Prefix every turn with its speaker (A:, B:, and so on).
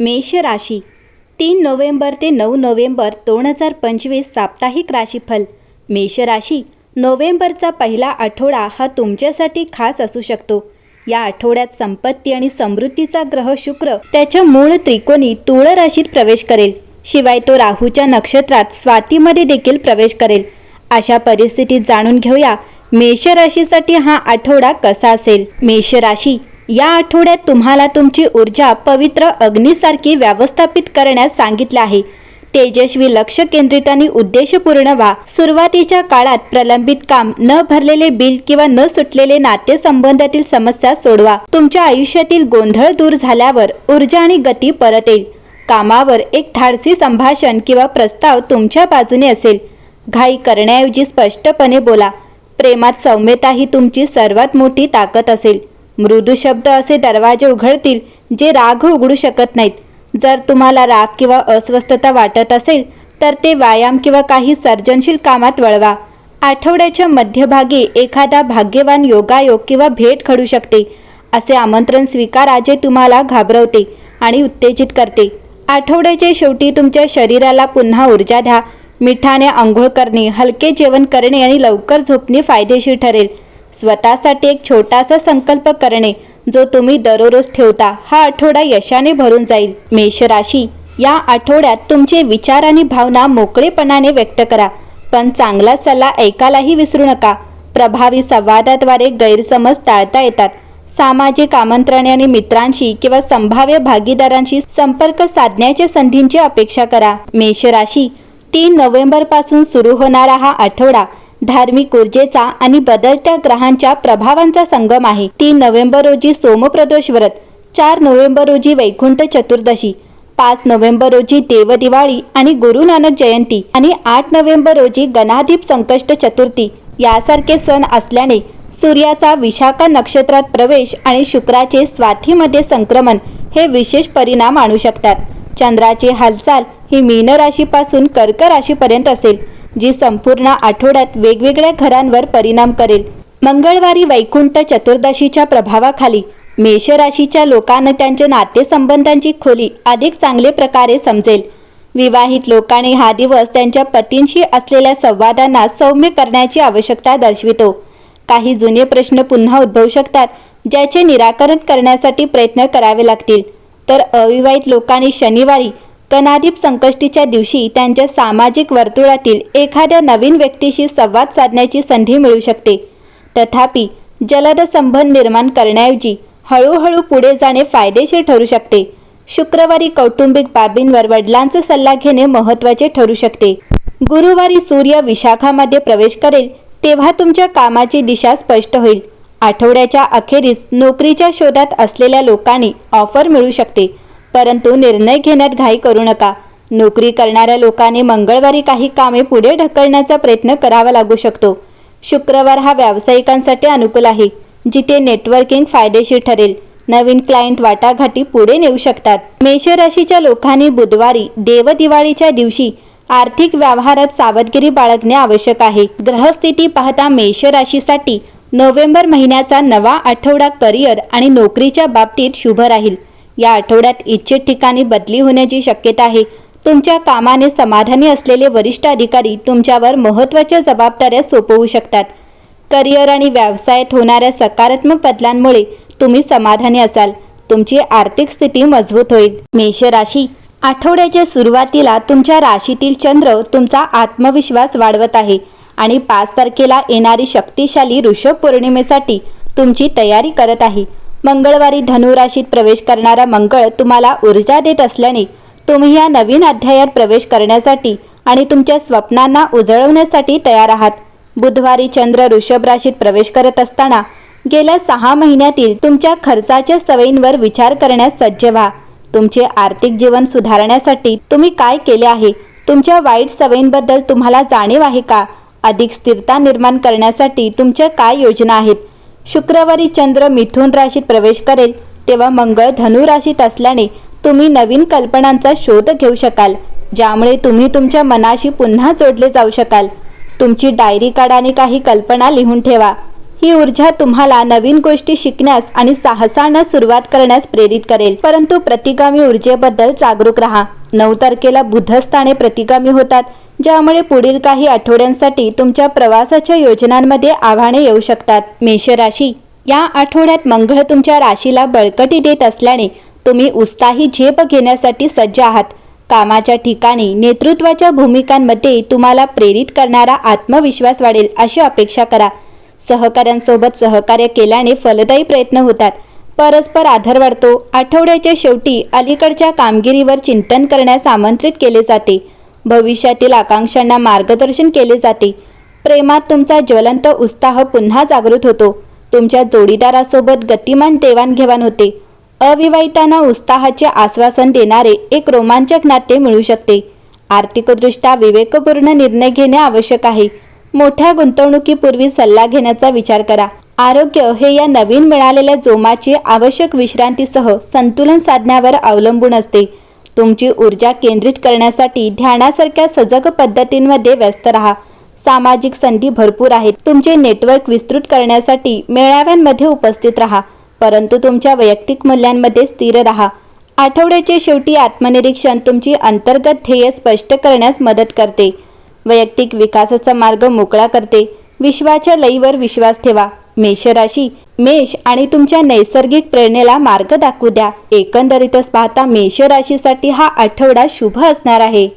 A: मेष राशी. तीन नोव्हेंबर ते नऊ नोव्हेंबर दोन हजार पंचवीस साप्ताहिक राशीफल. मेष राशी नोव्हेंबरचा पहिला आठवडा हा तुमच्यासाठी खास असू शकतो. या आठवड्यात संपत्ती आणि समृद्धीचा ग्रह शुक्र त्याच्या मूळ त्रिकोणी तुळ राशीत प्रवेश करेल. शिवाय तो राहूच्या नक्षत्रात स्वातीमध्ये देखील प्रवेश करेल. अशा परिस्थितीत जाणून घेऊया मेष राशीसाठी हा आठवडा कसा असेल? मेष राशी या आठवड्यात तुम्हाला तुमची ऊर्जा पवित्र अग्नीसारखी व्यवस्थापित करण्यास सांगितलं आहे. तेजस्वी लक्ष केंद्रित आणि उद्देशपूर्ण व्हा. सुरुवातीच्या काळात प्रलंबित काम न भरलेले बिल किंवा न सुटलेले नातेसंबंधातील समस्या सोडवा. तुमच्या आयुष्यातील गोंधळ दूर झाल्यावर ऊर्जा आणि गती परत येईल. कामावर एक धाडसी संभाषण किंवा प्रस्ताव तुमच्या बाजूने असेल. घाई करण्याऐवजी स्पष्टपणे बोला. प्रेमात सौम्यता ही तुमची सर्वात मोठी ताकद असेल. मृदू शब्द असे दरवाजे उघडतील जे राग उघडू शकत नाहीत. जर तुम्हाला राग किंवा अस्वस्थता वाटत असेल तर ते व्यायाम किंवा काही सर्जनशील कामात वळवा. आठवड्याच्या मध्यभागी एखादा भाग्यवान योगायोग किंवा भेट घडू शकते असे आमंत्रण स्वीकारा जे तुम्हाला घाबरवते आणि उत्तेजित करते. आठवड्याच्या शेवटी तुमच्या शरीराला पुन्हा ऊर्जा द्या. मिठाने आंघोळ करणे हलके जेवण करणे आणि लवकर झोपणे फायदेशीर ठरेल. स्वतःसाठी एक छोटासा संकल्प करणे जो तुम्ही दररोज ठेवता हा आठवडा यशाने भरून जाईल. मेष राशी या आठवड्यात तुमचे विचार आणि भावना मोकळेपणाने व्यक्त करा. पण चांगला सल्ला ऐकायलाही विसरू नका. प्रभावी संवादाद्वारे गैरसमज टाळता येतात. सामाजिक आमंत्रणे आणि मित्रांशी किंवा संभाव्य भागीदारांशी संपर्क साधण्याच्या संधींची अपेक्षा करा. मेष राशी तीन नोव्हेंबरपासून सुरू होणारा हा आठवडा धार्मिक ऊर्जेचा आणि बदलत्या ग्रहांच्या प्रभावांचा संगम आहे. तीन नोव्हेंबर रोजी सोमप्रदोष व्रत चार नोव्हेंबर रोजी वैकुंठ चतुर्दशी पाच नोव्हेंबर रोजी देवदिवाळी आणि गुरु नानक जयंती आणि आठ नोव्हेंबर रोजी गणाधीप संकष्ट चतुर्थी यासारखे सण असल्याने सूर्याचा विशाखा नक्षत्रात प्रवेश आणि शुक्राचे स्वाथीमध्ये संक्रमण हे विशेष परिणाम आणू शकतात. चंद्राची हालचाल ही मीन राशीपासून कर्क राशीपर्यंत असेल. जी संपूर्ण आठवड्यात वेगवेगळ्या घरांवर परिणाम करेल. मंगळवारी वैकुंठ चतुर्दशीच्या प्रभावाखाली मेष राशीच्या लोकांना त्यांच्या नातेसंबंधांची खोली अधिक चांगले प्रकारे समजेल. विवाहित लोकांनी हा दिवस त्यांच्या पतींशी असलेल्या संवादांना सौम्य करण्याची आवश्यकता दर्शवितो. काही जुने प्रश्न पुन्हा उद्भवू शकतात ज्याचे निराकरण करण्यासाठी प्रयत्न करावे लागतील. तर अविवाहित लोकांनी शनिवारी कनादीप संकष्टीच्या दिवशी त्यांच्या सामाजिक वर्तुळातील एखाद्या नवीन व्यक्तीशी संवाद साधण्याची संधी मिळू शकते. तथापि जलद संबंध निर्माण करण्याऐवजी हळूहळू पुढे जाणे फायदेशीर ठरू शकते. शुक्रवारी कौटुंबिक बाबींवर वडिलांचा सल्ला घेणे महत्त्वाचे ठरू शकते. गुरुवारी सूर्य विशाखामध्ये प्रवेश करेल तेव्हा तुमच्या कामाची दिशा स्पष्ट होईल. आठवड्याच्या अखेरीस नोकरीच्या शोधात असलेल्या लोकांनी ऑफर मिळू शकते. परंतु निर्णय घेण्यात घाई करू नका. नोकरी करणाऱ्या लोकांनी मंगळवारी काही कामे पुढे ढकलण्याचा प्रयत्न करावा लागू शकतो. शुक्रवार हा व्यावसायिकांसाठी अनुकूल आहे जिथे नेटवर्किंग फायदेशीर ठरेल. नवीन क्लायंट वाटाघाटी पुढे नेऊ शकतात. मेष राशीच्या लोकांनी बुधवारी देवदिवाळीच्या दिवशी आर्थिक व्यवहारात सावधगिरी बाळगणे आवश्यक आहे. ग्रहस्थिती पाहता मेष राशीसाठी नोव्हेंबर महिन्याचा नवा आठवडा करिअर आणि नोकरीच्या बाबतीत शुभ राहील. या आठवड्यात इच्छित ठिकाणी बदली होण्याची शक्यता आहे. तुमच्या कामाने समाधानी असलेले वरिष्ठ अधिकारी तुमच्यावर महत्त्वाच्या जबाबदाऱ्या सोपवू शकतात. करिअर आणि व्यवसायात होणाऱ्या सकारात्मक बदलांमुळे तुम्ही समाधानी असाल. तुमची आर्थिक स्थिती मजबूत होईल. मेष राशी. आठवड्याच्या सुरुवातीला तुमच्या राशीतील चंद्र तुमचा आत्मविश्वास वाढवत आहे आणि पाच तारखेला येणारी शक्तिशाली ऋषभ पौर्णिमेसाठी तुमची तयारी करत आहे. मंगळवारी धनु राशीत प्रवेश करणारा मंगळ तुम्हाला ऊर्जा देत असल्याने तुम्ही या नवीन अध्यायात प्रवेश करण्यासाठी आणि तुमच्या स्वप्नांना उजळवण्यासाठी तयार आहात. बुधवारी चंद्र ऋषभ राशीत प्रवेश करत असताना गेल्या सहा महिन्यातील तुमच्या खर्चाच्या सवयींवर विचार करण्यास सज्ज व्हा. तुमचे आर्थिक जीवन सुधारण्यासाठी तुम्ही काय केले आहे? तुमच्या वाईट सवयींबद्दल तुम्हाला जाणीव आहे का? अधिक स्थिरता निर्माण करण्यासाठी तुमच्या काय योजना आहेत? शुक्रवारी चंद्र मिथुन राशीत प्रवेश करेल तेव्हा मंगळ धनु राशीत असल्याने तुम्ही नवीन कल्पनांचा शोध घेऊ शकाल ज्यामुळे तुम्ही तुमच्या मनाशी पुन्हा जोडले जाऊ शकाल. तुमची डायरी काढा आणि काही कल्पना लिहून ठेवा. ही ऊर्जा तुम्हाला नवीन गोष्टी शिकण्यास आणि साहसानं सुरुवात करण्यास प्रेरित करेल. परंतु प्रतिगामी ऊर्जेबद्दल जागरूक राहा. नऊ तारखेला बुधस्थाने प्रतिगामी होतात ज्यामुळे पुढील काही आठवड्यांसाठी तुमच्या प्रवासाच्या योजनांमध्ये आव्हाने येऊ शकतात. मेष राशी. या आठवड्यात मंगळ तुमच्या राशीला बळकटी देत असल्याने तुम्ही उत्साही झेप घेण्यासाठी सज्ज आहात. कामाच्या ठिकाणी नेतृत्वाच्या भूमिकांमध्ये तुम्हाला प्रेरित करणारा आत्मविश्वास वाढेल अशी अपेक्षा करा. सहकाऱ्यांसोबत सहकार्य केल्याने फलदायी प्रयत्न होतात. परस्पर आधार वाढतो. आठवड्याच्या शेवटी अलीकडच्या कामगिरीवर चिंतन करण्यास आमंत्रित केले जाते. भविष्यातील आकांक्षांना मार्गदर्शन केले जाते. प्रेमात तुमचा ज्वलंत उत्साह पुन्हा जागृत होतो. तुमच्या जोडीदारासोबत गतिमान देवाणघेवाण होते. अविवाहितांना उत्साहाचे आश्वासन देणारे एक रोमांचक नाते मिळू शकते. आर्थिकदृष्ट्या विवेकपूर्ण निर्णय घेणे आवश्यक आहे. मोठ्या गुंतवणुकीपूर्वी सल्ला घेण्याचा विचार करा. आरोग्य हे या नवीन मिळालेल्या जोमाची आवश्यक विश्रांतीसह संतुलन साधण्यावर अवलंबून असते. तुमची ऊर्जा केंद्रित करण्यासाठी ध्यानासारख्या सजग पद्धतींमध्ये व्यस्त राहा. सामाजिक संधी भरपूर आहेत. तुमचे नेटवर्क विस्तृत करण्यासाठी मेळाव्यांमध्ये उपस्थित राहा. परंतु तुमच्या वैयक्तिक मूल्यांमध्ये स्थिर राहा. आठवड्याचे शेवटी आत्मनिरीक्षण तुमची अंतर्गत ध्येय स्पष्ट करण्यास मदत करते. वैयक्तिक विकासाचा मार्ग मोकळा करते. विश्वाच्या लईवर विश्वास ठेवा. मेष राशी मेष आणि तुमच्या नैसर्गिक प्रेरणेला मार्ग दाखवू द्या. एकंदरीतच पाहता मेष राशीसाठी हा आठवडा शुभ असणार आहे.